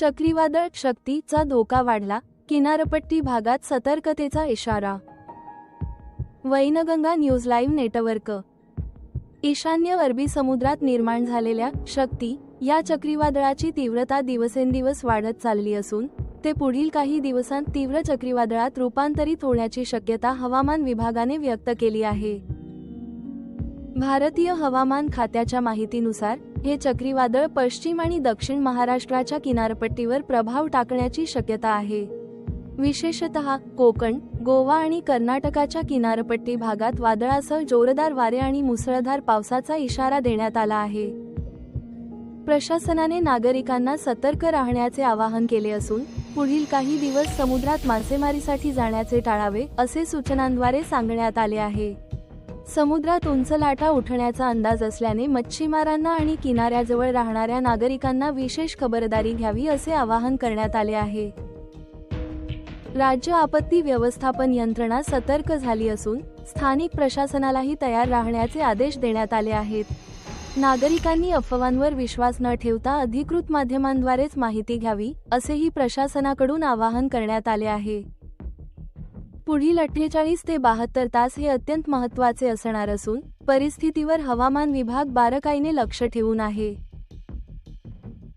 चक्रीवादळ शक्तीचा धोका वाढला. किनारपट्टी भागात सतर्कतेचा इशारा. Wainganga news live network. ईशान्य अरबी समुद्रात निर्माण झालेल्या शक्ती या चक्रीवादळाची तीव्रता दिवसेंदिवस वाढत चालली असून ते पुढील काही दिवसांत तीव्र चक्रीवादळात रूपांतरित होण्याची शक्यता हवामान विभागाने व्यक्त केली आहे. भारतीय हवामान खात्याच्या माहितीनुसार हे चक्रीवादळ पश्चिम आणि दक्षिण महाराष्ट्राच्या किनारपट्टीवर प्रभाव टाकण्याची शक्यता आहे. विशेषतः कोकण गोवा आणि कर्नाटकाच्या किनारपट्टी भागात वादळासह जोरदार वारे आणि मुसळधार पावसाचा इशारा देण्यात आला आहे. प्रशासनाने नागरिकांना सतर्क राहण्याचे आवाहन केले असून पुढील काही दिवस समुद्रात मासेमारीसाठी जाण्याचे टाळावे असे सूचनांद्वारे सांगण्यात आले आहे. समुद्रात उंच लाटा उठण्याचा अंदाज असल्याने मच्छीमारांना आणि किनाऱ्याजवळ राहणाऱ्या नागरिकांना विशेष खबरदारी घ्यावी असे आवाहन करण्यात आले आहे. राज्य आपत्ती व्यवस्थापन यंत्रणा सतर्क झाली असून स्थानिक प्रशासनालाही तयार राहण्याचे आदेश देण्यात आले आहेत. नागरिकांनी अफवांवर विश्वास न ठेवता अधिकृत माध्यमांद्वारेच माहिती घ्यावी असेही प्रशासनाकडून आवाहन करण्यात आले आहे. पुढील अठ्ठेचाळीस ते बहात्तर तास हे अत्यंत महत्त्वाचे असणार असून परिस्थितीवर हवामान विभाग बारकाईने लक्ष ठेवून आहे.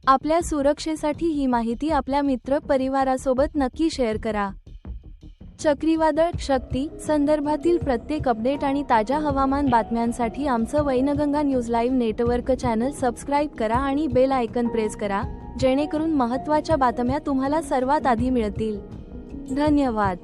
आपल्या सुरक्षेसाठी ही माहिती आपल्या मित्र परिवारासोबत नक्की शेअर करा. चक्रीवादळ शक्ती संदर्भातील प्रत्येक अपडेट आणि ताज्या हवामान बातम्यांसाठी आमचं Wainganga news live network channel subscribe करा आणि बेल आयकन प्रेस करा जेणेकरून महत्त्वाच्या बातम्या तुम्हाला सर्वात आधी मिळतील. धन्यवाद.